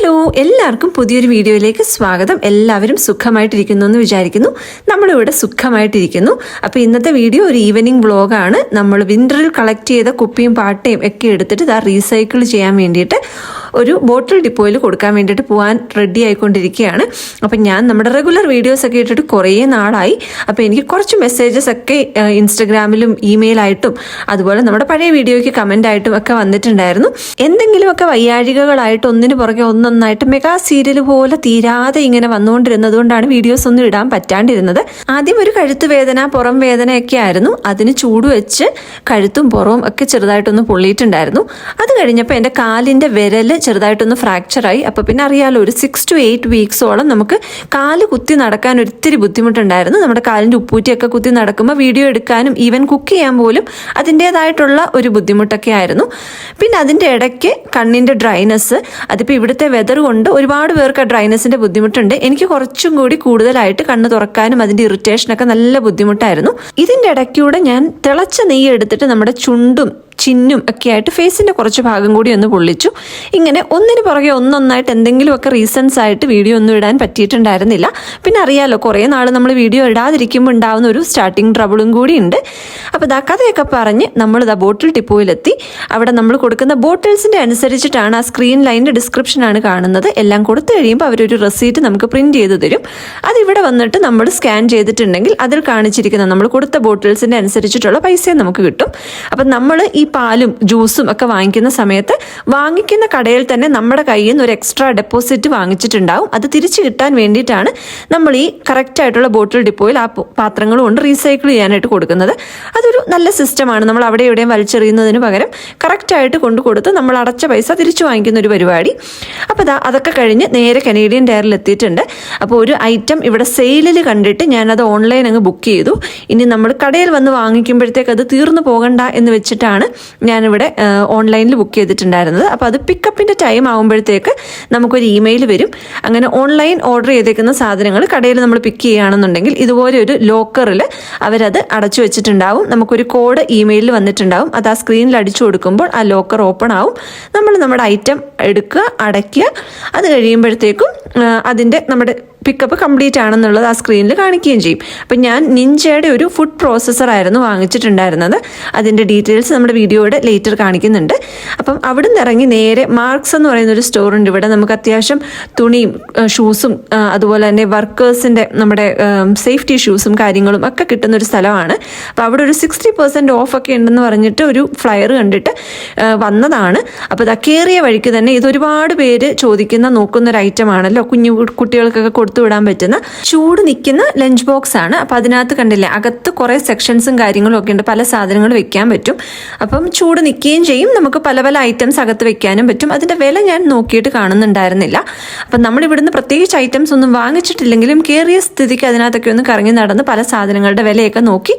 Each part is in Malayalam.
ഹലോ എല്ലാവർക്കും പുതിയൊരു വീഡിയോയിലേക്ക് സ്വാഗതം. എല്ലാവരും സുഖമായിട്ടിരിക്കുന്നു എന്ന് വിചാരിക്കുന്നു. നമ്മളിവിടെ സുഖമായിട്ടിരിക്കുന്നു. അപ്പോൾ ഇന്നത്തെ വീഡിയോ ഒരു ഈവനിങ് വ്ളോഗാണ് നമ്മൾ വിന്ററിൽ കളക്ട് ചെയ്ത കുപ്പിയും പാട്ടയും ഒക്കെ എടുത്തിട്ട് ഇതാ റീസൈക്കിൾ ചെയ്യാൻ വേണ്ടിയിട്ട് ഒരു ബോട്ടിൽ ഡിപ്പോയിൽ കൊടുക്കാൻ വേണ്ടിയിട്ട് പോകാൻ റെഡി ആയിക്കൊണ്ടിരിക്കുകയാണ്. അപ്പം ഞാൻ നമ്മുടെ റെഗുലർ വീഡിയോസ് ഒക്കെ ഇട്ടിട്ട് കുറേ നാളായി. അപ്പോൾ എനിക്ക് കുറച്ച് മെസ്സേജസ് ഒക്കെ ഇൻസ്റ്റഗ്രാമിലും ഇമെയിലായിട്ടും അതുപോലെ നമ്മുടെ പഴയ വീഡിയോയ്ക്ക് കമന്റ് ആയിട്ടും ഒക്കെ വന്നിട്ടുണ്ടായിരുന്നു. എന്തെങ്കിലുമൊക്കെ വയ്യാഴികകളായിട്ട് ഒന്നിന് പുറകെ ഒന്നൊന്നായിട്ട് മെഗാ സീരിയൽ പോലെ തീരാതെ ഇങ്ങനെ വന്നുകൊണ്ടിരുന്നത് കൊണ്ടാണ് വീഡിയോസ് ഒന്നും ഇടാൻ പറ്റാണ്ടിരുന്നത്. ആദ്യം ഒരു കഴുത്ത് വേദന പുറം വേദനയൊക്കെ ആയിരുന്നു. അതിന് ചൂട് വെച്ച് കഴുത്തും പുറവും ഒക്കെ ചെറുതായിട്ടൊന്ന് പൊള്ളിയിട്ടുണ്ടായിരുന്നു. അത് കഴിഞ്ഞപ്പോൾ എന്റെ കാലിന്റെ വിരൽ ചെറുതായിട്ടൊന്ന് ഫ്രാക്ചറായി അപ്പോൾ പിന്നെ അറിയാലോ ഒരു സിക്സ് ടു എയ്റ്റ് വീക്സോളം നമുക്ക് കാൽ കുത്തി നടക്കാൻ ഒത്തിരി ബുദ്ധിമുട്ടുണ്ടായിരുന്നു. നമ്മുടെ കാലിന്റെ ഉപ്പൂറ്റിയൊക്കെ കുത്തി നടക്കുമ്പോൾ വീഡിയോ എടുക്കാനും ഈവൻ കുക്ക് ചെയ്യാൻ പോലും അതിന്റേതായിട്ടുള്ള ഒരു ബുദ്ധിമുട്ടൊക്കെ ആയിരുന്നു. പിന്നെ അതിന്റെ ഇടയ്ക്ക് കണ്ണിന്റെ ഡ്രൈനസ് അതിപ്പോൾ ഇവിടുത്തെ വെതർ കൊണ്ട് ഒരുപാട് പേർക്ക് ആ ഡ്രൈനസിന്റെ ബുദ്ധിമുട്ടുണ്ട്. എനിക്ക് കുറച്ചും കൂടി കൂടുതലായിട്ട് കണ്ണ് തുറക്കാനും അതിന്റെ ഇറിറ്റേഷനൊക്കെ നല്ല ബുദ്ധിമുട്ടായിരുന്നു. ഇതിന്റെ ഇടയ്ക്കൂടെ ഞാൻ തിളച്ച നെയ്യ് എടുത്തിട്ട് നമ്മുടെ ചുണ്ടും ചിന്നും ഒക്കെ ആയിട്ട് ഫേസിന്റെ കുറച്ച് ഭാഗം കൂടി ഒന്ന് പൊള്ളിച്ചു. ഇങ്ങനെ ഒന്നിന് പുറകെ ഒന്നൊന്നായിട്ട് എന്തെങ്കിലുമൊക്കെ റീസൺസ് ആയിട്ട് വീഡിയോ ഒന്നും ഇടാൻ പറ്റിയിട്ടുണ്ടായിരുന്നില്ല. പിന്നെ അറിയാലോ കുറേ നാൾ നമ്മൾ വീഡിയോ ഇടാതിരിക്കുമ്പോൾ ഉണ്ടാകുന്ന ഒരു സ്റ്റാർട്ടിങ് ട്രബിളും കൂടി ഉണ്ട്. അപ്പോൾ ഇതാ കഥയൊക്കെ പറഞ്ഞ് നമ്മൾ ഇതാ ബോട്ടിൽ ടിപ്പോയിലെത്തി അവിടെ നമ്മൾ കൊടുക്കുന്ന ബോട്ടിൽസിന്റെ അനുസരിച്ചിട്ടാണ് ആ സ്ക്രീൻ ലൈനിന്റെ ഡിസ്ക്രിപ്ഷനാണ് കാണുന്നത്. എല്ലാം കൊടുത്തു കഴിയുമ്പോൾ അവരൊരു റെസീറ്റ് നമുക്ക് പ്രിന്റ് ചെയ്ത് തരും. അതിവിടെ വന്നിട്ട് നമ്മൾ സ്കാൻ ചെയ്തിട്ടുണ്ടെങ്കിൽ അതിൽ കാണിച്ചിരിക്കുന്ന നമ്മൾ കൊടുത്ത ബോട്ടിൽസിന്റെ അനുസരിച്ചിട്ടുള്ള പൈസയും നമുക്ക് കിട്ടും. അപ്പം നമ്മൾ ഈ പാലും ജ്യൂസും ഒക്കെ വാങ്ങിക്കുന്ന സമയത്ത് വാങ്ങിക്കുന്ന കടയിൽ തന്നെ നമ്മുടെ കയ്യിൽ നിന്ന് ഒരു എക്സ്ട്രാ ഡെപ്പോസിറ്റ് വാങ്ങിച്ചിട്ടുണ്ടാവും. അത് തിരിച്ചു കിട്ടാൻ വേണ്ടിയിട്ടാണ് നമ്മൾ ഈ കറക്റ്റ് ആയിട്ടുള്ള ബോട്ടിൽ ഡിപ്പോയിൽ ആ പാത്രങ്ങൾ കൊണ്ട് റീസൈക്കിൾ ചെയ്യാനായിട്ട് കൊടുക്കുന്നത്. അതൊരു നല്ല സിസ്റ്റമാണ് നമ്മൾ അവിടെ എവിടെയും വലിച്ചെറിയുന്നതിന് പകരം കറക്റ്റായിട്ട് കൊണ്ടു കൊടുത്ത് നമ്മൾ അടച്ച പൈസ തിരിച്ചു വാങ്ങിക്കുന്ന ഒരു പരിപാടി. അപ്പോൾ ദാ അതൊക്കെ കഴിഞ്ഞ് നേരെ കനേഡിയൻ ഡയറിൽ എത്തിയിട്ടുണ്ട്. അപ്പോൾ ഒരു ഐറ്റം ഇവിടെ സെയിലിൽ കണ്ടിട്ട് ഞാനത് ഓൺലൈൻ അങ്ങ് ബുക്ക് ചെയ്തു. ഇനി നമ്മൾ കടയിൽ വന്ന് വാങ്ങിക്കുമ്പോഴത്തേക്ക് അത് തീർന്നു പോകണ്ട എന്ന് വെച്ചിട്ടാണ് ഞാനിവിടെ ഓൺലൈനിൽ ബുക്ക് ചെയ്തിട്ടുണ്ടായിരുന്നത്. അപ്പോൾ അത് പിക്കപ്പിന്റെ ടൈം ആകുമ്പോഴത്തേക്ക് നമുക്കൊരു ഇമെയിൽ വരും. അങ്ങനെ ഓൺലൈൻ ഓർഡർ ചെയ്തേക്കുന്ന സാധനങ്ങൾ കടയിൽ നമ്മൾ പിക്ക് ചെയ്യുകയാണെന്നുണ്ടെങ്കിൽ ഇതുപോലെ ഒരു ലോക്കറിൽ അവരത് അടച്ചു വെച്ചിട്ടുണ്ടാവും. നമുക്കൊരു കോഡ് ഇമെയിലിൽ വന്നിട്ടുണ്ടാവും. അത് ആ സ്ക്രീനിൽ അടിച്ചു കൊടുക്കുമ്പോൾ ആ ലോക്കർ ഓപ്പൺ ആവും. നമ്മൾ നമ്മുടെ ഐറ്റം എടുക്കുക അടയ്ക്കുക. അത് കഴിയുമ്പോഴത്തേക്കും അതിന്റെ നമ്മുടെ പിക്കപ്പ് കംപ്ലീറ്റ് ആണെന്നുള്ളത് ആ സ്ക്രീനിൽ കാണിക്കുകയും ചെയ്യും. അപ്പം ഞാൻ നിഞ്ചയുടെ ഒരു ഫുഡ് പ്രോസസ്സർ ആയിരുന്നു വാങ്ങിച്ചിട്ടുണ്ടായിരുന്നത്. അതിന്റെ ഡീറ്റെയിൽസ് നമ്മുടെ വീഡിയോയുടെ ലേറ്റർ കാണിക്കുന്നുണ്ട്. അപ്പം അവിടെ നിന്ന് ഇറങ്ങി നേരെ മാർക്സ് എന്ന് പറയുന്ന ഒരു സ്റ്റോർ ഉണ്ട്. ഇവിടെ നമുക്ക് അത്യാവശ്യം തുണിയും ഷൂസും അതുപോലെ തന്നെ വർക്കേഴ്സിന്റെ നമ്മുടെ സേഫ്റ്റി ഷൂസും കാര്യങ്ങളും ഒക്കെ കിട്ടുന്ന ഒരു സ്ഥലമാണ്. അപ്പോൾ അവിടെ ഒരു സിക്സ്റ്റി പെർസെന്റ് ഓഫ് ഒക്കെ ഉണ്ടെന്ന് പറഞ്ഞിട്ട് ഒരു ഫ്ലയർ കണ്ടിട്ട് വന്നതാണ്. അപ്പോൾ ഇതാ കയറിയ വഴിക്ക് തന്നെ ഇത് ഒരുപാട് പേര് ചോദിക്കുന്ന നോക്കുന്ന ഒരു ഐറ്റം ആണല്ലോ. കുഞ്ഞു കുട്ടികൾക്കൊക്കെ വിടാൻ പറ്റുന്ന ചൂട് നിൽക്കുന്ന ലഞ്ച് ബോക്സ് ആണ്. അപ്പം അതിനകത്ത് കണ്ടില്ലേ അകത്ത് കുറേ സെക്ഷൻസും കാര്യങ്ങളും ഒക്കെ ഉണ്ട്. പല സാധനങ്ങൾ വെക്കാൻ പറ്റും. അപ്പം ചൂട് നിൽക്കുകയും ചെയ്യും. നമുക്ക് പല പല ഐറ്റംസ് അകത്ത് വെക്കാനും പറ്റും. അതിന്റെ വില ഞാൻ നോക്കിയിട്ട് കാണുന്നുണ്ടായിരുന്നില്ല. അപ്പം നമ്മൾ ഇവിടുന്ന് പ്രത്യേകിച്ച് ഐറ്റംസ് ഒന്നും വാങ്ങിച്ചിട്ടില്ലെങ്കിലും കയറിയ സ്ഥിതിക്ക് അതിനകത്തൊക്കെ ഒന്ന് കറങ്ങി നടന്ന് പല സാധനങ്ങളുടെ വിലയൊക്കെ നോക്കി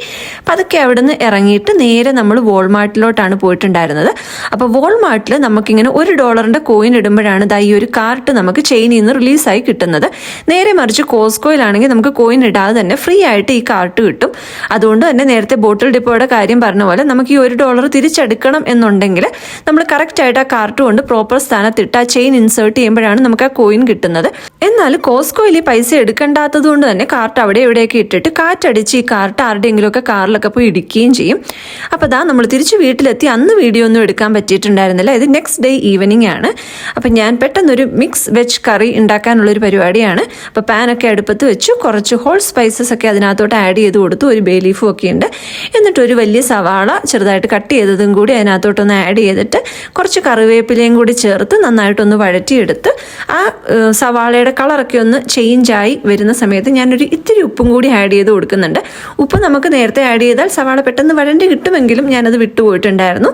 പതുക്കെ അവിടുന്ന് ഇറങ്ങിയിട്ട് നേരെ നമ്മൾ വോൾമാർട്ടിലോട്ടാണ് പോയിട്ടുണ്ടായിരുന്നത്. അപ്പോൾ വോൾമാർട്ടിൽ നമുക്കിങ്ങനെ ഒരു ഡോളറിന്റെ കോയിൻ ഇടുമ്പോഴാണ് ദാ ഈ ഒരു കാർട്ട് നമുക്ക് ചെയിനിൽ നിന്ന് റിലീസായി കിട്ടുന്നത്. നേരെ മറിച്ച് കോസ്കോയിലാണെങ്കിൽ നമുക്ക് കോയിൻ ഇടാതെ തന്നെ ഫ്രീ ആയിട്ട് ഈ കാർട്ട് കിട്ടും. അതുകൊണ്ട് തന്നെ നേരത്തെ ബോട്ടിൽ ഡിപ്പോയുടെ കാര്യം പറഞ്ഞ പോലെ നമുക്ക് ഈ ഒരു ഡോളർ തിരിച്ചെടുക്കണം എന്നുണ്ടെങ്കിൽ നമ്മൾ കറക്റ്റായിട്ട് ആ കാർട്ട് കൊണ്ട് പ്രോപ്പർ സ്ഥാനത്തിട്ട് ആ ചെയിൻ ഇൻസേർട്ട് ചെയ്യുമ്പോഴാണ് നമുക്ക് ആ കോയിൻ കിട്ടുന്നത്. എന്നാൽ കോസ്കോയിൽ ഈ പൈസ എടുക്കേണ്ടാത്തത് കൊണ്ട് തന്നെ കാർട്ട് അവിടെ എവിടെയൊക്കെ ഇട്ടിട്ട് കാറ്റടിച്ച് ഈ കാർട്ട് ആരുടെയെങ്കിലുമൊക്കെ കാറിലൊക്കെ പോയി ഇടിക്കുകയും ചെയ്യും. അപ്പോൾ അതാ നമ്മൾ തിരിച്ച് വീട്ടിലെത്തി. അന്ന് വീഡിയോ ഒന്നും എടുക്കാൻ പറ്റിയിട്ടുണ്ടായിരുന്നില്ല. ഇത് നെക്സ്റ്റ് ഡേ ഈവനിങ് ആണ്. അപ്പം ഞാൻ പെട്ടെന്നൊരു മിക്സ് വെജ് കറി ഉണ്ടാക്കാനുള്ളൊരു പരിപാടിയാണ്. അപ്പോൾ പാനൊക്കെ അടുപ്പത്ത് വെച്ചു. കുറച്ച് ഹോൾ സ്പൈസസ് ഒക്കെ അതിനകത്തോട്ട് ആഡ് ചെയ്ത് കൊടുത്തു. ഒരു ബേ ലീഫും ഒക്കെ ഉണ്ട്. എന്നിട്ട് ഒരു വലിയ സവാള ചെറുതായിട്ട് കട്ട് ചെയ്തതും കൂടി അതിനകത്തോട്ടൊന്ന് ആഡ് ചെയ്തിട്ട് കുറച്ച് കറിവേപ്പിലയും കൂടി ചേർത്ത് നന്നായിട്ടൊന്ന് വഴറ്റിയെടുത്ത് ആ സവാളയുടെ കളറൊക്കെ ഒന്ന് ചേഞ്ചായി വരുന്ന സമയത്ത് ഞാനൊരു ഇത്തിരി ഉപ്പും കൂടി ആഡ് ചെയ്ത് കൊടുക്കുന്നുണ്ട്. ഉപ്പ് നമുക്ക് നേരത്തെ ആഡ് ചെയ്താൽ സവാള പെട്ടെന്ന് വഴണ്ടി കിട്ടുമെങ്കിലും ഞാനത് വിട്ടുപോയിട്ടുണ്ടായിരുന്നു.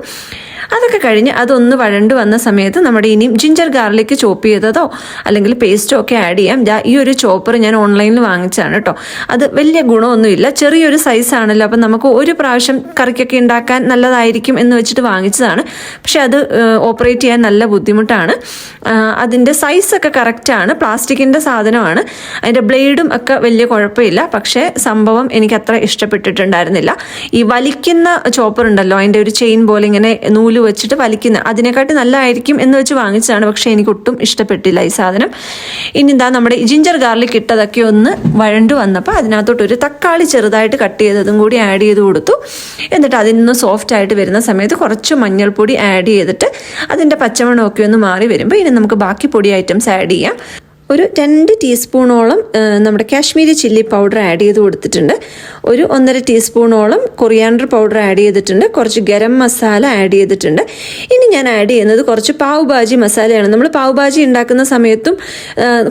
അതൊക്കെ കഴിഞ്ഞ് അതൊന്ന് വഴണ്ട് വന്ന സമയത്ത് നമ്മുടെ ഇനിയും ജിഞ്ചർ ഗാർലിക് ചോപ്പ് ചെയ്തതോ അല്ലെങ്കിൽ പേസ്റ്റോ ഒക്കെ ആഡ് ചെയ്യാം. ഈ ഒരു ചോപ്പർ ഞാൻ ഓൺലൈനിൽ വാങ്ങിച്ചതാണ് കേട്ടോ. അത് വലിയ ഗുണമൊന്നുമില്ല. ചെറിയൊരു സൈസ് ആണല്ലോ. അപ്പം നമുക്ക് ഒരു പ്രാവശ്യം കറിക്കൊക്കെ ഉണ്ടാക്കാൻ നല്ലതായിരിക്കും എന്ന് വെച്ചിട്ട് വാങ്ങിച്ചതാണ്. പക്ഷെ അത് ഓപ്പറേറ്റ് ചെയ്യാൻ നല്ല ബുദ്ധിമുട്ടാണ്. അതിന്റെ സൈസൊക്കെ കറക്റ്റാണ് പ്ലാസ്റ്റിക്കിന്റെ സാധനമാണ്. അതിന്റെ ബ്ലേഡും ഒക്കെ വലിയ കുഴപ്പമില്ല. പക്ഷേ സംഭവം എനിക്ക് അത്ര ഇഷ്ടപ്പെട്ടിട്ടുണ്ടായിരുന്നില്ല. ഈ വലിക്കുന്ന ചോപ്പർ ഉണ്ടല്ലോ. അതിന്റെ ഒരു ചെയിൻ പോലെ ഇങ്ങനെ നൂൽ നൂൽ വെച്ചിട്ട് വലിക്കുന്ന അതിനെക്കാട്ടി നല്ലതായിരിക്കും എന്ന് വെച്ച് വാങ്ങിച്ചതാണ്. പക്ഷേ എനിക്ക് ഒട്ടും ഇഷ്ടപ്പെട്ടില്ല ഈ സാധനം. ഇനി എന്താ നമ്മുടെ ജിഞ്ചർ ഗാർലിക് ഇട്ടതൊക്കെ ഒന്ന് വഴണ്ടു വന്നപ്പോൾ അതിനകത്തോട്ട് ഒരു തക്കാളി ചെറുതായിട്ട് കട്ട് ചെയ്തതും കൂടി ആഡ് ചെയ്ത് കൊടുത്തു. എന്നിട്ട് അതിൽ നിന്ന് സോഫ്റ്റ് ആയിട്ട് വരുന്ന സമയത്ത് കുറച്ച് മഞ്ഞൾപ്പൊടി ആഡ് ചെയ്തിട്ട് അതിന്റെ പച്ചമണമൊക്കെ ഒന്ന് മാറി വരുമ്പോൾ ഇനി നമുക്ക് ബാക്കി പൊടി ഐറ്റംസ് ആഡ് ചെയ്യാം. ഒരു രണ്ട് ടീസ്പൂണോളം നമ്മുടെ കാശ്മീരി ചില്ലി പൗഡർ ആഡ് ചെയ്ത് കൊടുത്തിട്ടുണ്ട്. ഒരു ഒന്നര ടീസ്പൂണോളം കൊറിയാണ്ടർ പൗഡർ ആഡ് ചെയ്തിട്ടുണ്ട്. കുറച്ച് ഗരം മസാല ആഡ് ചെയ്തിട്ടുണ്ട്. ഇനി ഞാൻ ആഡ് ചെയ്യുന്നത് കുറച്ച് പാവ് ഭാജി മസാലയാണ്. നമ്മൾ പാവ് ഭാജി ഉണ്ടാക്കുന്ന സമയത്തും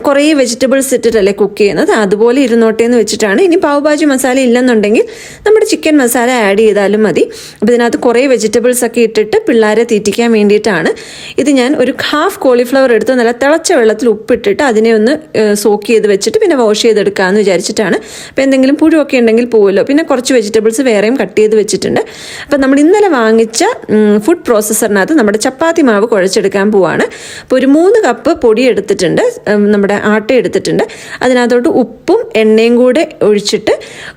കുറേ വെജിറ്റബിൾസ് ഇട്ടിട്ടല്ലേ കുക്ക് ചെയ്യുന്നത്. അതുപോലെ ഇരുന്നോട്ടെ എന്ന് വെച്ചിട്ടാണ്. ഇനി പാവ് ഭാജി മസാല ഇല്ലെന്നുണ്ടെങ്കിൽ നമ്മുടെ ചിക്കൻ മസാല ആഡ് ചെയ്താലും മതി. അപ്പോൾ ഇതിനകത്ത് കുറേ വെജിറ്റബിൾസ് ഒക്കെ ഇട്ടിട്ട് പിള്ളേരെ തീറ്റിക്കാൻ വേണ്ടിയിട്ടാണ്. ഇത് ഞാൻ ഒരു ഹാഫ് കോളിഫ്ലവർ എടുത്ത് നല്ല തിളച്ച വെള്ളത്തിൽ ഉപ്പിട്ടിട്ട് അതിനെ ഒന്ന് സോക്ക് ചെയ്ത് വെച്ചിട്ട് പിന്നെ വാഷ് ചെയ്തെടുക്കാമെന്ന് വിചാരിച്ചിട്ടാണ്. അപ്പോൾ എന്തെങ്കിലും പുഴുവൊക്കെ ഉണ്ടെങ്കിൽ പോകുമല്ലോ പിന്നെ കുറച്ച് വെജിറ്റബിൾസ് വേറെയും കട്ട് ചെയ്ത് വെച്ചിട്ടുണ്ട്. അപ്പോൾ നമ്മൾ ഇന്നലെ വാങ്ങിച്ച ഫുഡ് പ്രോസസ്സറിനകത്ത് നമ്മുടെ ചപ്പാത്തി മാവ് കുഴച്ചെടുക്കാൻ പോവാണ്. അപ്പോൾ ഒരു മൂന്ന് കപ്പ് പൊടി എടുത്തിട്ടുണ്ട്. നമ്മുടെ ആട്ട എടുത്തിട്ടുണ്ട്. അതിനകത്തോട്ട് ഉപ്പും എണ്ണയും കൂടെ ഒഴിച്ചിട്ട്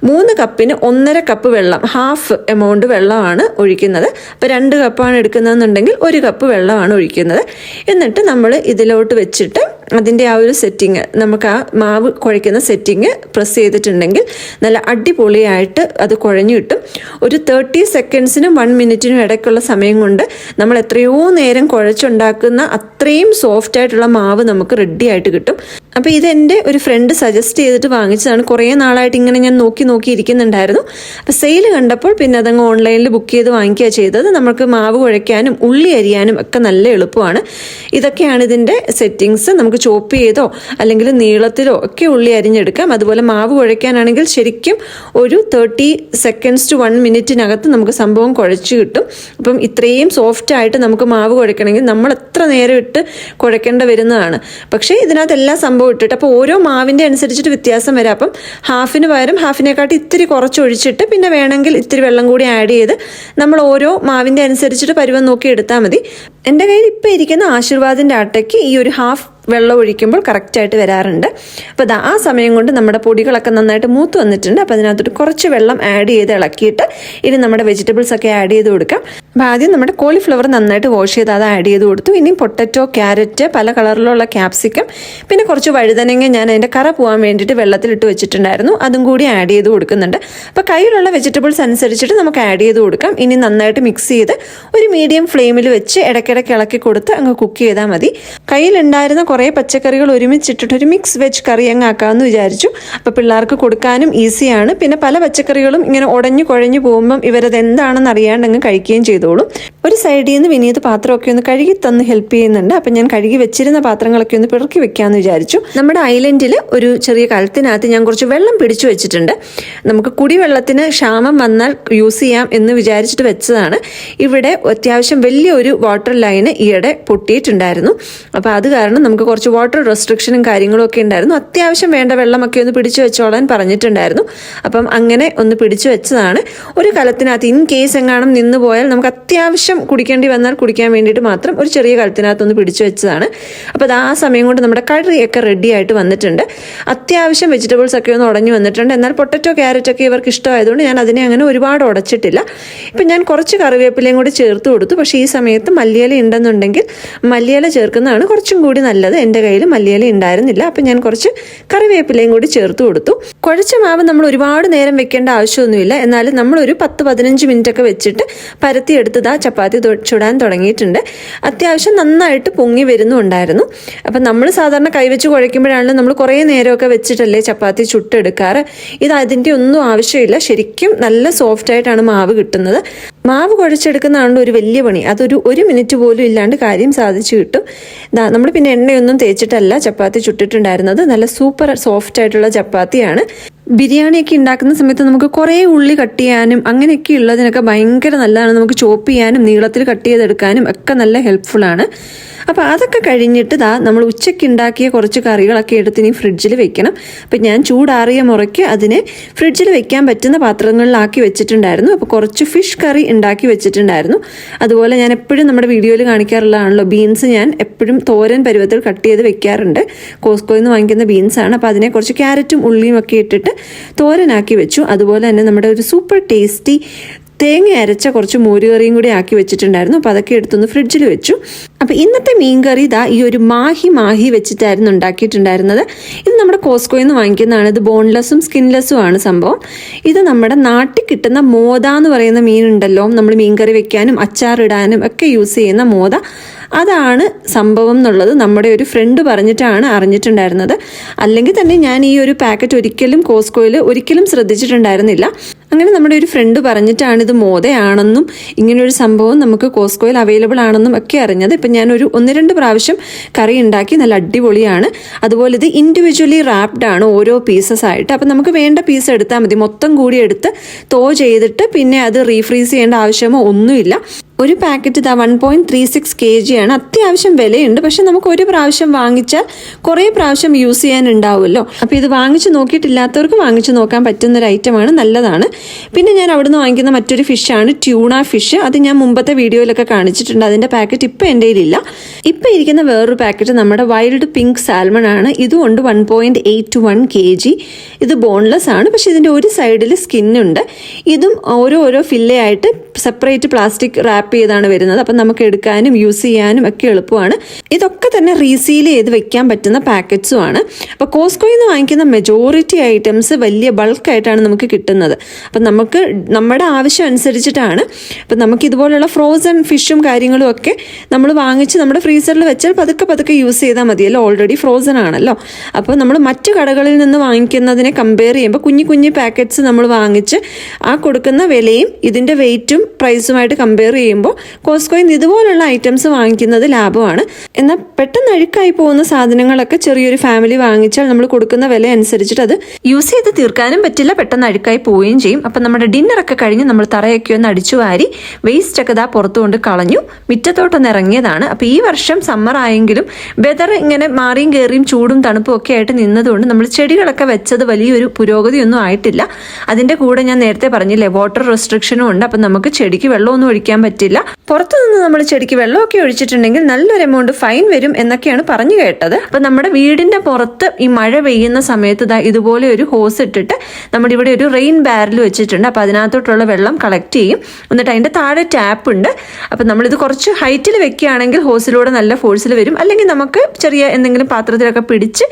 മൂന്ന് കപ്പിന് ഒന്നര കപ്പ് വെള്ളം ഹാഫ് എമൗണ്ട് വെള്ളമാണ് ഒഴിക്കുന്നത്. അപ്പോൾ രണ്ട് കപ്പാണ് എടുക്കുന്നതെന്നുണ്ടെങ്കിൽ ഒരു കപ്പ് വെള്ളമാണ് ഒഴിക്കുന്നത്. എന്നിട്ട് നമ്മൾ ഇതിലോട്ട് വെച്ചിട്ട് അതിന്റെ ആ ഒരു സെറ്റിങ് നമുക്ക് ആ മാവ് കുഴയ്ക്കുന്ന സെറ്റിങ് പ്രസ് ചെയ്തിട്ടുണ്ടെങ്കിൽ നല്ല അടിപൊളിയായിട്ട് അത് കുഴഞ്ഞു കിട്ടും. ഒരു തേർട്ടി സെക്കൻഡ്സിനും വൺ മിനിറ്റിനും ഇടയ്ക്കുള്ള സമയം കൊണ്ട് നമ്മൾ എത്രയോ നേരം കുഴച്ചുണ്ടാക്കുന്ന അത്രയും സോഫ്റ്റ് ആയിട്ടുള്ള മാവ് നമുക്ക് റെഡി ആയിട്ട് കിട്ടും. അപ്പോൾ ഇതെന്റെ ഒരു ഫ്രണ്ട് സജസ്റ്റ് ചെയ്തിട്ട് വാങ്ങിച്ചതാണ്. കുറേ നാളായിട്ട് ഇങ്ങനെ ഞാൻ നോക്കി നോക്കി ഇരിക്കുന്നുണ്ടായിരുന്നു. അപ്പോൾ സെയിൽ കണ്ടപ്പോൾ പിന്നെ അതങ്ങ് ഓൺലൈനിൽ ബുക്ക് ചെയ്ത് വാങ്ങിക്കുക ചെയ്തത്. നമുക്ക് മാവ് കുഴയ്ക്കാനും ഉള്ളി അരിയാനും ഒക്കെ നല്ല എളുപ്പമാണ്. ഇതൊക്കെയാണ് ഇതിന്റെ സെറ്റിങ്സ് നമുക്ക് ചോപ്പ് ചെയ്തോ അല്ലെങ്കിൽ നീളത്തിലോ ഒക്കെ ഉള്ളി അരിഞ്ഞെടുക്കാം. അതുപോലെ മാവ് കുഴയ്ക്കാനാണെങ്കിൽ ശരിക്കും ഒരു തേർട്ടി സെക്കൻഡ്സ് ടു വൺ മിനിറ്റിനകത്ത് നമുക്ക് സംഭവം കുഴച്ച് കിട്ടും. അപ്പം ഇത്രയും സോഫ്റ്റ് ആയിട്ട് നമുക്ക് മാവ് കുഴക്കണമെങ്കിൽ നമ്മൾ എത്ര നേരം ഇട്ട് കുഴക്കേണ്ട വരുന്നതാണ്. പക്ഷേ ഇതിനകത്ത് എല്ലാ സംഭവം ഇട്ടിട്ട് അപ്പോൾ ഓരോ മാവിന്റെ അനുസരിച്ചിട്ട് വ്യത്യാസം വരാം. അപ്പം ഹാഫിന് പകരം ഹാഫിനെക്കാട്ടി ഇത്തിരി കുറച്ച് ഒഴിച്ചിട്ട് പിന്നെ വേണമെങ്കിൽ ഇത്തിരി വെള്ളം കൂടി ആഡ് ചെയ്ത് നമ്മൾ ഓരോ മാവിന്റെ അനുസരിച്ചിട്ട് പരുവം നോക്കി എടുത്താൽ മതി. എന്റെ കയ്യിൽ ഇപ്പോൾ ഇരിക്കുന്ന ആശീർവാദിന്റെ അട്ടയ്ക്ക് ഈ ഒരു ഹാഫ് വെള്ളം ഒഴിക്കുമ്പോൾ കറക്റ്റായിട്ട് വരാറുണ്ട്. അപ്പോൾ ദാ ആ സമയം കൊണ്ട് നമ്മുടെ പൊടികളൊക്കെ നന്നായിട്ട് മൂത്ത് വന്നിട്ടുണ്ട്. അപ്പോൾ അതിനകത്തോട്ട് കുറച്ച് വെള്ളം ആഡ് ചെയ്ത് ഇളക്കിയിട്ട് ഇനി നമ്മുടെ വെജിറ്റബിൾസ് ഒക്കെ ആഡ് ചെയ്ത് കൊടുക്കാം. അപ്പോൾ ആദ്യം നമ്മുടെ കോളിഫ്ലവർ നന്നായിട്ട് വാഷ് ചെയ്ത് അത് ആഡ് ചെയ്ത് കൊടുത്തു. ഇനി പൊട്ടറ്റോ ക്യാരറ്റ് പല കളറിലുള്ള ക്യാപ്സിക്കം പിന്നെ കുറച്ച് വഴുതനങ്ങ ഞാൻ അതിന്റെ കറ പോകാൻ വേണ്ടിയിട്ട് വെള്ളത്തിലിട്ട് വെച്ചിട്ടുണ്ടായിരുന്നു. അതും കൂടി ആഡ് ചെയ്ത് കൊടുക്കുന്നുണ്ട്. അപ്പോൾ കയ്യിലുള്ള വെജിറ്റബിൾസ് അനുസരിച്ചിട്ട് നമുക്ക് ആഡ് ചെയ്ത് കൊടുക്കാം. ഇനി നന്നായിട്ട് മിക്സ് ചെയ്ത് ഒരു മീഡിയം ഫ്ലെയിമിൽ വെച്ച് ഇടയ്ക്കിടയ്ക്ക് ഇളക്കി കൊടുത്ത് അങ്ങ് കുക്ക് ചെയ്താൽ മതി. കയ്യിലുണ്ടായിരുന്ന കുറേ പച്ചക്കറികൾ ഒരുമിച്ചിട്ടിട്ട് ഒരു മിക്സ് വെജ് കറി അങ്ങ് ആക്കാമെന്ന് വിചാരിച്ചു. അപ്പോൾ പിള്ളേർക്ക് കൊടുക്കാനും ഈസിയാണ്. പിന്നെ പല പച്ചക്കറികളും ഇങ്ങനെ ഉടഞ്ഞു കുഴഞ്ഞു പോകുമ്പം ഇവരത് എന്താണെന്ന് അറിയാണ്ട് അങ്ങ് കഴിക്കുകയും ചെയ്തോളും. ഒരു സൈഡിൽ നിന്ന് വിനീത് പാത്രമൊക്കെ ഒന്ന് കഴുകി തന്ന് ഹെൽപ്പ് ചെയ്യുന്നുണ്ട്. അപ്പം ഞാൻ കഴുകി വെച്ചിരുന്ന പാത്രങ്ങളൊക്കെ ഒന്ന് പിറക്കി വെക്കാമെന്ന് വിചാരിച്ചു. നമ്മുടെ ഐലൻഡിൽ ഒരു ചെറിയ കലത്തിനകത്ത് ഞാൻ കുറച്ച് വെള്ളം പിടിച്ചു വെച്ചിട്ടുണ്ട്. നമുക്ക് കുടിവെള്ളത്തിന് ക്ഷാമം വന്നാൽ യൂസ് ചെയ്യാം എന്ന് വിചാരിച്ചിട്ട് വെച്ചതാണ്. ഇവിടെ അത്യാവശ്യം വലിയൊരു വാട്ടർ ലൈന് ഈയിടെ പൊട്ടിയിട്ടുണ്ടായിരുന്നു. അപ്പോൾ അത് കാരണം നമുക്ക് കുറച്ച് വാട്ടർ റെസ്ട്രിക്ഷനും കാര്യങ്ങളും ഒക്കെ ഉണ്ടായിരുന്നു. അത്യാവശ്യം വേണ്ട വെള്ളമൊക്കെ ഒന്ന് പിടിച്ചു വെച്ചോളാൻ പറഞ്ഞിട്ടുണ്ടായിരുന്നു. അപ്പം അങ്ങനെ ഒന്ന് പിടിച്ചു വെച്ചതാണ്. ഒരു കലത്തിനകത്ത് ഇൻ കേസ് എങ്ങാനും നിന്ന് പോയാൽ നമുക്ക് അത്യാവശ്യം കുടിക്കേണ്ടി വന്നാൽ കുടിക്കാൻ വേണ്ടിയിട്ട് മാത്രം ഒരു ചെറിയ കലത്തിനകത്ത് ഒന്ന് പിടിച്ചു വെച്ചതാണ്. അപ്പോൾ അത് ആ സമയം കൊണ്ട് നമ്മുടെ കറിയൊക്കെ റെഡി ആയിട്ട് വന്നിട്ടുണ്ട്. അത്യാവശ്യം വെജിറ്റബിൾസ് ഒക്കെ ഒന്ന് ഉടഞ്ഞു വന്നിട്ടുണ്ട്. എന്നാൽ പൊട്ടറ്റോ ക്യാരറ്റ് ഒക്കെ ഇവർക്ക് ഇഷ്ടമായതുകൊണ്ട് ഞാൻ അതിനെ അങ്ങനെ ഒരുപാട് ഉടച്ചിട്ടില്ല. ഇപ്പം ഞാൻ കുറച്ച് കറിവേപ്പിലയും കൂടി ചേർത്ത് കൊടുത്തു. പക്ഷേ ഈ സമയത്ത് മല്ലിയില ഉണ്ടെന്നുണ്ടെങ്കിൽ മല്ലിയില ചേർക്കുന്നതാണ് കുറച്ചും കൂടി നല്ലത് എന്റെ കയ്യിൽ മല്ലിയില ഉണ്ടായിരുന്നില്ല. അപ്പം ഞാൻ കുറച്ച് കറിവേപ്പിലയും കൂടി ചേർത്ത് കൊടുത്തു. കുഴച്ച മാവ് നമ്മൾ ഒരുപാട് നേരം വെക്കേണ്ട ആവശ്യമൊന്നുമില്ല. എന്നാലും നമ്മളൊരു പത്ത് പതിനഞ്ച് മിനിറ്റ് ഒക്കെ വെച്ചിട്ട് പരത്തി എടുത്തത് ആ ചപ്പാത്തി ചുടാൻ തുടങ്ങിയിട്ടുണ്ട്. അത്യാവശ്യം നന്നായിട്ട് പൊങ്ങി വരുന്നുണ്ടായിരുന്നു. അപ്പം നമ്മൾ സാധാരണ കൈവച്ച് കുഴയ്ക്കുമ്പോഴാണല്ലോ നമ്മൾ കുറേ നേരമൊക്കെ വെച്ചിട്ടല്ലേ ചപ്പാത്തി ചുട്ടെടുക്കാറ്. ഇത് അതിന്റെ ഒന്നും ആവശ്യമില്ല. ശരിക്കും നല്ല സോഫ്റ്റ് ആയിട്ടാണ് മാവ് കിട്ടുന്നത്. മാവ് കുഴച്ചെടുക്കുന്നതാണല്ലോ ഒരു വലിയ പണി. അതൊരു ഒരു മിനിറ്റ് പോലും ഇല്ലാണ്ട് കാര്യം സാധിച്ചു കിട്ടും. നമ്മൾ പിന്നെ എണ്ണയൊന്നും തേച്ചിട്ടല്ല. ചപ്പാത്തി ചുട്ടിട്ടുണ്ടായിരുന്നത്. നല്ല സൂപ്പർ സോഫ്റ്റ് ആയിട്ടുള്ള ചപ്പാത്തിയാണ്. ബിരിയാണിയൊക്കെ ഉണ്ടാക്കുന്ന സമയത്ത് നമുക്ക് കുറേ ഉള്ളി കട്ട് ചെയ്യാനും അങ്ങനെയൊക്കെ ഉള്ളതിനൊക്കെ ഭയങ്കര നല്ലതാണ്. നമുക്ക് ചോപ്പ് ചെയ്യാനും നീളത്തിൽ കട്ട് ചെയ്തെടുക്കാനും ഒക്കെ നല്ല ഹെൽപ്ഫുള്ളാണ് അപ്പോൾ അതൊക്കെ കഴിഞ്ഞിട്ട് ദാ നമ്മൾ ഉച്ചയ്ക്ക് ഉണ്ടാക്കിയ കുറച്ച് കറികളൊക്കെ എടുത്ത് ഇനി ഫ്രിഡ്ജിൽ വെക്കണം. അപ്പം ഞാൻ ചൂടാറിയ മുറയ്ക്ക് അതിനെ ഫ്രിഡ്ജിൽ വെക്കാൻ പറ്റുന്ന പാത്രങ്ങളിലാക്കി വെച്ചിട്ടുണ്ടായിരുന്നു. അപ്പോൾ കുറച്ച് ഫിഷ് കറി ഉണ്ടാക്കി വെച്ചിട്ടുണ്ടായിരുന്നു. അതുപോലെ ഞാൻ എപ്പോഴും നമ്മുടെ വീഡിയോയിൽ കാണിക്കാറുള്ളതാണല്ലോ ബീൻസ് ഞാൻ എപ്പോഴും തോരൻ പരുവത്തിൽ കട്ട് ചെയ്ത് വെക്കാറുണ്ട്. കോസ്കോയിൽ നിന്ന് വാങ്ങിക്കുന്ന ബീൻസാണ് അപ്പോൾ അതിനെ കുറച്ച് ക്യാരറ്റും ഉള്ളിയും ഒക്കെ ഇട്ടിട്ട് തോരനാക്കി വെച്ചു. അതുപോലെ തന്നെ നമ്മുടെ ഒരു സൂപ്പർ ടേസ്റ്റി തേങ്ങ അരച്ച കുറച്ച് മോരുകറിയും കൂടി ആക്കി വെച്ചിട്ടുണ്ടായിരുന്നു. അപ്പോൾ അതൊക്കെ എടുത്തൊന്ന് ഫ്രിഡ്ജിൽ വെച്ചു. അപ്പോൾ ഇന്നത്തെ മീൻ കറി ഇതാ ഈ ഒരു മാഹി മാഹി വെച്ചിട്ടായിരുന്നു ഉണ്ടാക്കിയിട്ടുണ്ടായിരുന്നത്. ഇത് നമ്മുടെ കോസ്കോയിൽ നിന്ന് വാങ്ങിക്കുന്നതാണ്. ഇത് ബോൺലെസ്സും സ്കിൻലെസ്സും ആണ് സംഭവം. ഇത് നമ്മുടെ നാട്ടിൽ കിട്ടുന്ന മോത എന്ന് പറയുന്ന മീനുണ്ടല്ലോ. നമ്മൾ മീൻകറി വെക്കാനും അച്ചാറിടാനും ഒക്കെ യൂസ് ചെയ്യുന്ന മോത അതാണ് സംഭവം എന്നുള്ളത് നമ്മുടെ ഒരു ഫ്രണ്ട് പറഞ്ഞിട്ടാണ് അറിഞ്ഞിട്ടുണ്ടായിരുന്നത്. അല്ലെങ്കിൽ തന്നെ ഞാൻ ഈ ഒരു പാക്കറ്റ് ഒരിക്കലും കോസ്കോയിൽ ഒരിക്കലും ശ്രദ്ധിച്ചിട്ടുണ്ടായിരുന്നില്ല. അങ്ങനെ നമ്മുടെ ഒരു ഫ്രണ്ട് പറഞ്ഞിട്ടാണ് ഇത് മോദയാണെന്നും ഇങ്ങനൊരു സംഭവം നമുക്ക് കോസ്കോയിൽ അവൈലബിൾ ആണെന്നും ഒക്കെ അറിഞ്ഞത്. ഇപ്പം ഞാനൊരു ഒന്ന് രണ്ട് പ്രാവശ്യം കറി ഉണ്ടാക്കി നല്ല അടിപൊളിയാണ്. അതുപോലെ ഇത് ഇൻഡിവിജ്വലി റാപ്ഡ് ആണ് ഓരോ പീസസ് ആയിട്ട്. അപ്പം നമുക്ക് വേണ്ട പീസ് എടുത്താൽ മതി. മൊത്തം കൂടി എടുത്ത് തോ ചെയ്തിട്ട് പിന്നെ അത് റീഫ്രീസ് ചെയ്യേണ്ട ആവശ്യമോ ഒന്നുമില്ല. ഒരു പാക്കറ്റ് ഇതാ one point three six K G ആണ്. അത്യാവശ്യം വിലയുണ്ട്. പക്ഷെ നമുക്ക് ഒരു പ്രാവശ്യം വാങ്ങിച്ചാൽ കുറേ പ്രാവശ്യം യൂസ് ചെയ്യാനുണ്ടാവുമല്ലോ. അപ്പോൾ ഇത് വാങ്ങിച്ച് നോക്കിയിട്ടില്ലാത്തവർക്ക് വാങ്ങിച്ച് നോക്കാൻ പറ്റുന്ന ഒരു ഐറ്റമാണ് നല്ലതാണ്. പിന്നെ ഞാൻ അവിടുന്ന് വാങ്ങിക്കുന്ന മറ്റൊരു ഫിഷാണ് ട്യൂണ ഫിഷ്. അത് ഞാൻ മുമ്പത്തെ വീഡിയോയിലൊക്കെ കാണിച്ചിട്ടുണ്ട്. അതിന്റെ പാക്കറ്റ് ഇപ്പം എന്റെ കയ്യിലില്ല. ഇപ്പം ഇരിക്കുന്ന വേറൊരു പാക്കറ്റ് നമ്മുടെ വൈൽഡ് പിങ്ക് സാൽമൺ ആണ്. ഇതുകൊണ്ട് one point eight one K G. ഇത് ബോൺലെസ് ആണ്. പക്ഷേ ഇതിന്റെ ഒരു സൈഡിൽ സ്കിന്നുണ്ട്. ഇതും ഓരോ ഓരോ ഫില്ലയായിട്ട് സെപ്പറേറ്റ് പ്ലാസ്റ്റിക് റാപ്പ് ചെയ്താണ് വരുന്നത്. അപ്പം നമുക്ക് എടുക്കാനും യൂസ് ചെയ്യാനും ഒക്കെ എളുപ്പമാണ്. ഇതൊക്കെ തന്നെ റീസീൽ ചെയ്ത് വെക്കാൻ പറ്റുന്ന പാക്കറ്റ്സും ആണ്. അപ്പോൾ കോസ്കോയിൽ നിന്ന് വാങ്ങിക്കുന്ന മെജോറിറ്റി ഐറ്റംസ് വലിയ ബൾക്കായിട്ടാണ് നമുക്ക് കിട്ടുന്നത്. അപ്പം നമുക്ക് നമ്മുടെ ആവശ്യം അനുസരിച്ചിട്ടാണ്. അപ്പം നമുക്ക് ഇതുപോലുള്ള ഫ്രോസൺ ഫിഷും കാര്യങ്ങളും ഒക്കെ നമ്മൾ വാങ്ങിച്ച് നമ്മുടെ ഫ്രീസറിൽ വെച്ചാൽ പതുക്കെ പതുക്കെ യൂസ് ചെയ്താൽ മതിയല്ലോ ഓൾറെഡി ഫ്രോസൺ ആണല്ലോ. അപ്പോൾ നമ്മൾ മറ്റു കടകളിൽ നിന്ന് വാങ്ങിക്കുന്നതിനെ കമ്പയർ ചെയ്യുമ്പോൾ കുഞ്ഞു കുഞ്ഞു പാക്കറ്റ്സ് നമ്മൾ വാങ്ങിച്ച് ആ കൊടുക്കുന്ന വിലയും ഇതിന്റെ വെയിറ്റും പ്രൈസുമായിട്ട് കമ്പയർ ചെയ്യുമ്പോൾ കോസ്കോയിൽ നിന്ന് ഇതുപോലുള്ള ഐറ്റംസ് വാങ്ങിക്കുന്നത് ലാഭമാണ്. എന്നാൽ പെട്ടെന്ന് അഴുക്കായി പോകുന്ന സാധനങ്ങളൊക്കെ ചെറിയൊരു ഫാമിലി വാങ്ങിച്ചാൽ നമ്മൾ കൊടുക്കുന്ന വില അനുസരിച്ചിട്ട് അത് യൂസ് ചെയ്ത് തീർക്കാനും പറ്റില്ല. പെട്ടെന്ന് അഴുക്കായി പോവുകയും ചെയ്യും. അപ്പം നമ്മുടെ ഡിന്നറൊക്കെ കഴിഞ്ഞ് നമ്മൾ തറയൊക്കെ ഒന്ന് അടിച്ചു വാരി വേസ്റ്റ് ഒക്കെ ദാ പുറത്തുകൊണ്ട് കളഞ്ഞു. മുറ്റത്തോട്ടൊന്ന് ഇറങ്ങിയതാണ്. അപ്പോൾ ഈ വർഷം സമ്മർ ആയെങ്കിലും വെതർ ഇങ്ങനെ മാറിയും കയറിയും ചൂടും തണുപ്പും ഒക്കെ ആയിട്ട് നിന്നതുകൊണ്ട് നമ്മൾ ചെടികളൊക്കെ വെച്ചത് വലിയൊരു പുരോഗതിയൊന്നും ആയിട്ടില്ല. അതിന്റെ കൂടെ ഞാൻ നേരത്തെ പറഞ്ഞില്ലേ വാട്ടർ റെസ്ട്രിക്ഷനും ഉണ്ട്. അപ്പം നമുക്ക് ചെടിക്ക് വെള്ളമൊന്നും ഒഴിക്കാൻ പറ്റില്ല. പുറത്തുനിന്ന് നമ്മൾ ചെടിക്ക് വെള്ളമൊക്കെ ഒഴിച്ചിട്ടുണ്ടെങ്കിൽ നല്ലൊരു എമൗണ്ട് ഫൈൻ വരും എന്നൊക്കെയാണ് പറഞ്ഞു കേട്ടത്. അപ്പം നമ്മുടെ വീടിന്റെ പുറത്ത് ഈ മഴ പെയ്യുന്ന സമയത്ത് ദാ ഇതുപോലെ ഒരു ഹോസ് ഇട്ടിട്ട് നമ്മുടെ ഇവിടെ ഒരു റെയിൻ ബാരൽ വെച്ചിട്ടുണ്ട്. അപ്പോൾ അതിനകത്തോട്ടുള്ള വെള്ളം കളക്ട് ചെയ്യും. എന്നിട്ട് അതിന്റെ താഴെ ടാപ്പ് ഉണ്ട്. അപ്പം നമ്മളിത് കുറച്ച് ഹൈറ്റിൽ വെക്കുകയാണെങ്കിൽ ഹോസിലൂടെ നല്ല ഫോഴ്സിൽ വരും. അല്ലെങ്കിൽ നമുക്ക് ചെറിയ എന്തെങ്കിലും പാത്രത്തിലൊക്കെ പിടിച്ച്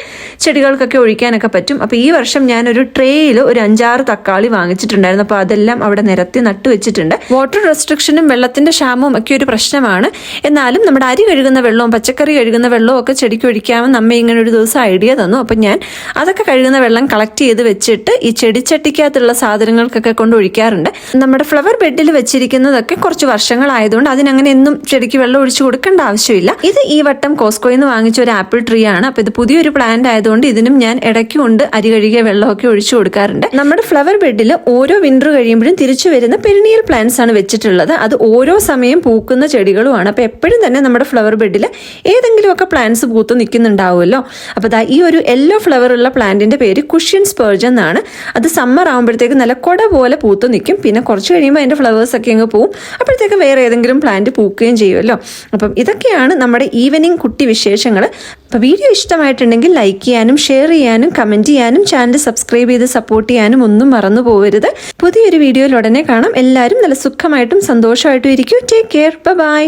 ചെടികൾക്കൊക്കെ ഒഴിക്കാനൊക്കെ പറ്റും. അപ്പോൾ ഈ വർഷം ഞാനൊരു ട്രേയിൽ ഒരു അഞ്ചാറ് തക്കാളി വാങ്ങിച്ചിട്ടുണ്ടായിരുന്നു. അപ്പോൾ അതെല്ലാം അവിടെ നിരത്തി നട്ടു വെച്ചിട്ടുണ്ട്. വാട്ടർ റെസ്ട്രിക്ഷനും വെള്ളത്തിന്റെ ക്ഷാമവും ഒക്കെ ഒരു പ്രശ്നമാണ്. എന്നാലും നമ്മുടെ അരി കഴുകുന്ന വെള്ളവും പച്ചക്കറി കഴുകുന്ന വെള്ളവും ഒക്കെ ചെടിക്ക് ഒഴിക്കാമെന്ന് അമ്മ ഇങ്ങനെ ഒരു ദിവസം ഐഡിയ തന്നു. അപ്പം ഞാൻ അതൊക്കെ കഴുകുന്ന വെള്ളം കളക്ട് ചെയ്ത് വെച്ചിട്ട് ഈ ചെടിച്ചട്ടിക്കകത്തുള്ള സാധനങ്ങൾക്കൊക്കെ കൊണ്ട് ഒഴിക്കാറുണ്ട്. നമ്മുടെ ഫ്ലവർ ബെഡിൽ വെച്ചിരിക്കുന്നതൊക്കെ കുറച്ച് വർഷങ്ങളായതുകൊണ്ട് അതിനങ്ങനെ എന്നും ചെടിക്ക് വെള്ളം ഒഴിച്ചു കൊടുക്കേണ്ട ആവശ്യമില്ല. ഇത് ഈ വട്ടം കോസ്കോയിൽ നിന്ന് വാങ്ങിച്ച ഒരു ആപ്പിൾ ട്രീ ആണ്. അപ്പോൾ ഇത് പുതിയൊരു പ്ലാന്റ് ആയതുകൊണ്ട് ഇതിനും ഞാൻ ഇടയ്ക്ക് കൊണ്ട് അരി കഴുകിയ വെള്ളമൊക്കെ ഒഴിച്ചു കൊടുക്കാറുണ്ട്. നമ്മുടെ ഫ്ലവർ ബെഡിൽ ഓരോ വിന്റർ കഴിയുമ്പോഴും തിരിച്ചു വരുന്ന പെരിനിയൽ പ്ലാന്റ്സ് വെച്ചിട്ടുള്ളത്. അത് ഓരോ സമയം പൂക്കുന്ന ചെടികളുമാണ്. അപ്പോൾ എപ്പോഴും തന്നെ നമ്മുടെ ഫ്ലവർ ബെഡിൽ ഏതെങ്കിലുമൊക്കെ പ്ലാന്റ്സ് പൂത്ത് നിൽക്കുന്നുണ്ടാവുമല്ലോ. അപ്പോൾ ദാ ഈ ഒരു യെല്ലോ ഫ്ലവർ ഉള്ള പ്ലാന്റിന്റെ പേര് കുഷ്യൻ സ്പേർജ് എന്നാണ്. അത് സമ്മർ ആകുമ്പോഴത്തേക്ക് നല്ല കൊട പോലെ പൂത്ത് നിൽക്കും. പിന്നെ കുറച്ച് കഴിയുമ്പോൾ അതിന്റെ ഫ്ലവേഴ്സ് ഒക്കെ അങ്ങ് പോവും. അപ്പോഴത്തേക്ക് വേറെ ഏതെങ്കിലും പ്ലാന്റ് പൂക്കുകയും ചെയ്യുമല്ലോ. അപ്പം ഇതൊക്കെയാണ് നമ്മുടെ ഈവനിങ് കുട്ടി വിശേഷങ്ങൾ അപ്പോൾ വീഡിയോ ഇഷ്ടമായിട്ടുണ്ടെങ്കിൽ ലൈക്ക് ചെയ്യാനും ഷെയർ ചെയ്യാനും കമന്റ് ചെയ്യാനും ചാനൽ സബ്സ്ക്രൈബ് ചെയ്ത് സപ്പോർട്ട് ചെയ്യാനും ഒന്നും മറന്നു പോകരുത് പുതിയൊരു വീഡിയോയിൽ ഉടനെ കാണാം. എല്ലാവരും നല്ല സുഖമായിട്ടും സന്തോഷമായിട്ടും ഇരിക്കും. Take care bye